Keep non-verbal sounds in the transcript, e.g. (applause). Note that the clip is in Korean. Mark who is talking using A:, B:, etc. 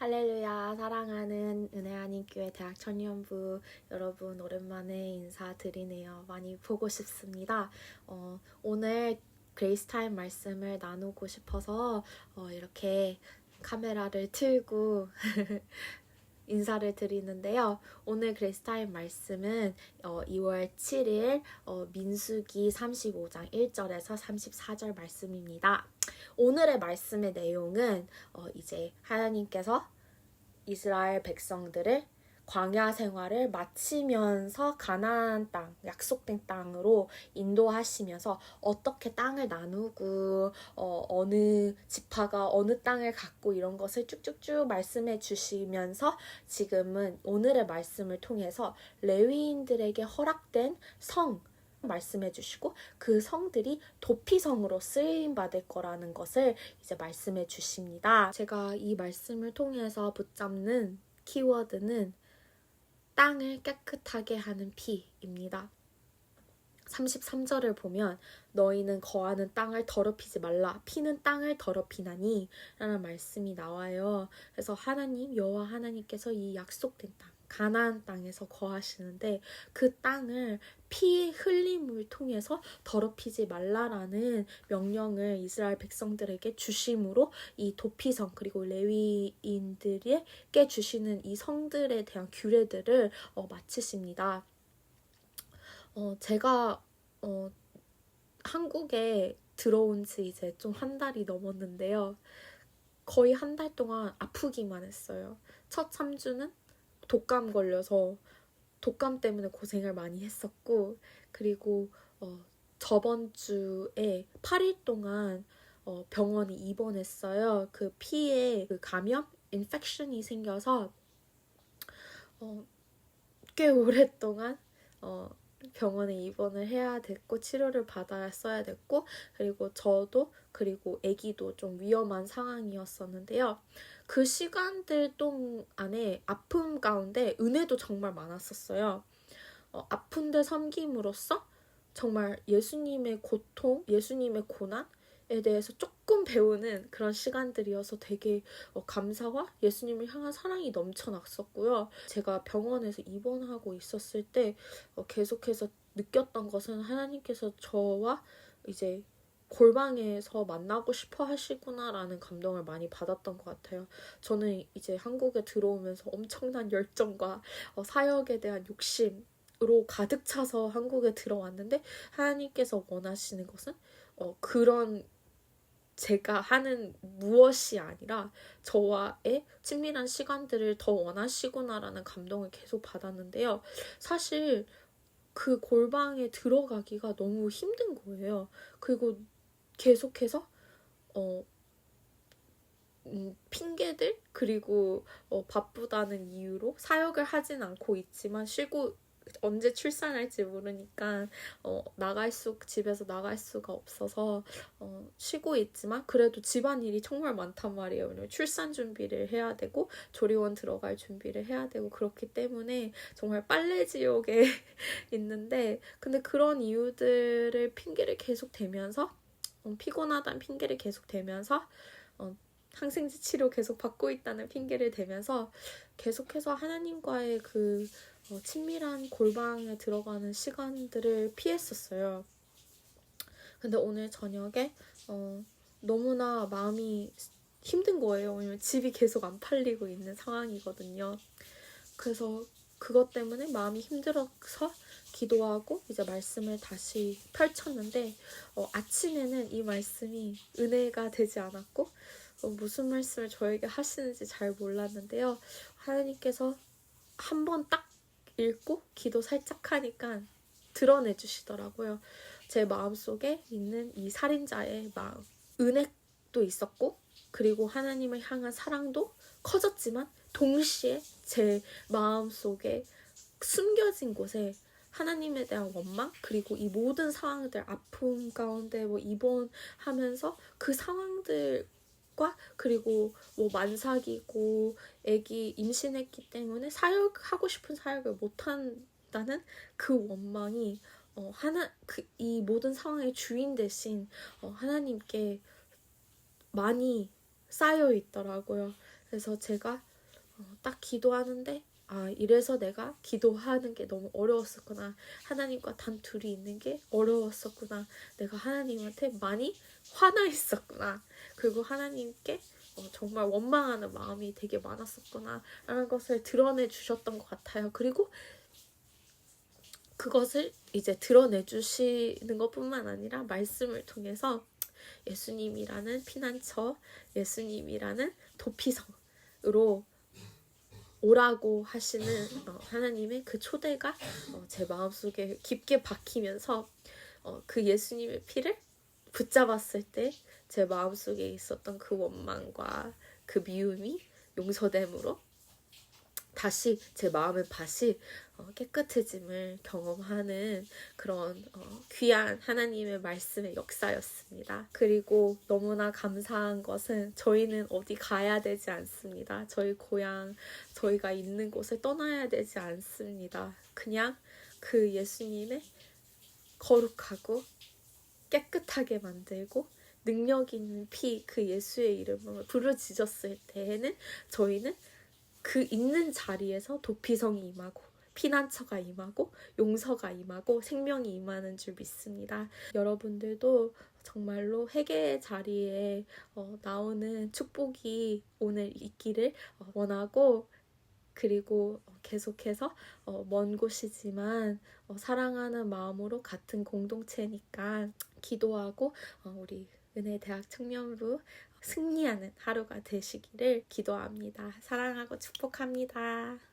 A: 할렐루야 사랑하는 은혜하님 교회 대학 청년부 여러분 오랜만에 인사드리네요. 많이 보고 싶습니다. 어, 오늘 그레이스 타임 말씀을 나누고 싶어서 어, 이렇게 카메라를 틀고 (laughs) 인사를 드리는데요. 오늘 그레이스 타임 말씀은 어, 2월 7일 어, 민수기 35장 1절에서 34절 말씀입니다. 오늘의 말씀의 내용은 어, 이제 하나님께서 이스라엘 백성들을 광야 생활을 마치면서 가나안 땅, 약속된 땅으로 인도하시면서 어떻게 땅을 나누고 어, 어느 지파가 어느 땅을 갖고 이런 것을 쭉쭉쭉 말씀해 주시면서 지금은 오늘의 말씀을 통해서 레위인들에게 허락된 성 말씀해 주시고 그 성들이 도피성으로 쓰임 받을 거라는 것을 이제 말씀해 주십니다. 제가 이 말씀을 통해서 붙잡는 키워드는 땅을 깨끗하게 하는 피입니다. 33절을 보면 너희는 거하는 땅을 더럽히지 말라 피는 땅을 더럽히나니 라는 말씀이 나와요. 그래서 하나님 여호와 하나님께서 이 약속된 땅 가나안 땅에서 거하시는데 그 땅을 피의 흘림을 통해서 더럽히지 말라라는 명령을 이스라엘 백성들에게 주심으로 이 도피성 그리고 레위인들에게 주시는 이 성들에 대한 규례들을 어, 마치십니다. 어, 제가 어, 한국에 들어온 지 이제 좀 한 달이 넘었는데요. 거의 한 달 동안 아프기만 했어요. 첫 3주는 독감 걸려서 독감 때문에 고생을 많이 했었고 그리고 어, 저번 주에 8일 동안 어, 병원에 입원했어요. 그 피에 그 감염, 인펙션이 생겨서 어, 꽤 오랫동안 어, 병원에 입원을 해야 됐고 치료를 받았어야 됐고 그리고 저도 그리고 아기도 좀 위험한 상황이었었는데요. 그 시간들 동 안에 아픔 가운데 은혜도 정말 많았었어요. 어, 아픈데 섬김으로써 정말 예수님의 고통, 예수님의 고난에 대해서 조금 배우는 그런 시간들이어서 되게 어, 감사와 예수님을 향한 사랑이 넘쳐났었고요. 제가 병원에서 입원하고 있었을 때 어, 계속해서 느꼈던 것은 하나님께서 저와 이제 골방에서 만나고 싶어 하시구나라는 감동을 많이 받았던 것 같아요. 저는 이제 한국에 들어오면서 엄청난 열정과 어, 사역에 대한 욕심 으로 가득 차서 한국에 들어왔는데 하나님께서 원하시는 것은 어, 그런 제가 하는 무엇이 아니라 저와의 친밀한 시간들을 더 원하시구나라는 감동을 계속 받았는데요. 사실 그 골방에 들어가기가 너무 힘든 거예요. 그리고 계속해서 어 음, 핑계들 그리고 어, 바쁘다는 이유로 사역을 하진 않고 있지만 쉬고 언제 출산할지 모르니까 어, 나갈 수 집에서 나갈 수가 없어서 어, 쉬고 있지만 그래도 집안 일이 정말 많단 말이에요. 왜냐면 출산 준비를 해야 되고 조리원 들어갈 준비를 해야 되고 그렇기 때문에 정말 빨래 지옥에 (laughs) 있는데 근데 그런 이유들을 핑계를 계속 대면서 어, 피곤하다는 핑계를 계속 대면서 어, 항생제 치료 계속 받고 있다는 핑계를 대면서 계속해서 하나님과의 그 어, 친밀한 골방에 들어가는 시간들을 피했었어요. 근데 오늘 저녁에 어, 너무나 마음이 힘든 거예요. 왜냐면 집이 계속 안 팔리고 있는 상황이거든요. 그래서 그것 때문에 마음이 힘들어서 기도하고 이제 말씀을 다시 펼쳤는데 어, 아침에는 이 말씀이 은혜가 되지 않았고 어, 무슨 말씀을 저에게 하시는지 잘 몰랐는데요. 하나님께서 한 번 딱 읽고 기도 살짝 하니까 드러내 주시더라고요. 제 마음속에 있는 이 살인자의 마음. 은혜도 있었고 그리고 하나님을 향한 사랑도 커졌지만 동시에 제 마음속에 숨겨진 곳에 하나님에 대한 원망 그리고 이 모든 상황들 아픔 가운데 뭐 입원하면서 그 상황들 과 그리고 뭐 만삭이고 아기 임신했기 때문에 사역하고 싶은 사역을 못 한다는 그 원망이 어 하나 그 이 모든 상황의 주인 대신 어 하나님께 많이 쌓여 있더라고요. 그래서 제가 어, 딱 기도하는데 아 이래서 내가 기도하는 게 너무 어려웠었구나. 하나님과 단 둘이 있는 게 어려웠었구나. 내가 하나님한테 많이 화나 있었구나. 그리고 하나님께 어, 정말 원망하는 마음이 되게 많았었구나. 라는 것을 드러내 주셨던 것 같아요. 그리고 그것을 이제 드러내 주시는 것뿐만 아니라 말씀을 통해서 예수님이라는 피난처, 예수님이라는 도피성으로 오라고 하시는 어, 하나님의 그 초대가 어, 제 마음속에 깊게 박히면서 어, 그 예수님의 피를 붙잡았을 때 제 마음속에 있었던 그 원망과 그 미움이 용서됨으로 다시 제 마음의 밭이 어, 깨끗해짐을 경험하는 그런 어, 귀한 하나님의 말씀의 역사였습니다. 그리고 너무나 감사한 것은 저희는 어디 가야 되지 않습니다. 저희 고향, 저희가 있는 곳을 떠나야 되지 않습니다. 그냥 그 예수님의 거룩하고 깨끗하게 만들고 능력 있는 피 그 예수의 이름으로 부르짖었을 때에는 저희는 그 있는 자리에서 도피성이 임하고 피난처가 임하고 용서가 임하고 생명이 임하는 줄 믿습니다. 여러분들도 정말로 회개의 자리에 어, 나오는 축복이 오늘 있기를 어, 원하고 그리고 어, 계속해서 어, 먼 곳이지만 어, 사랑하는 마음으로 같은 공동체니까 기도하고 어, 우리 은혜대학 청년부 승리하는 하루가 되시기를 기도합니다. 사랑하고 축복합니다.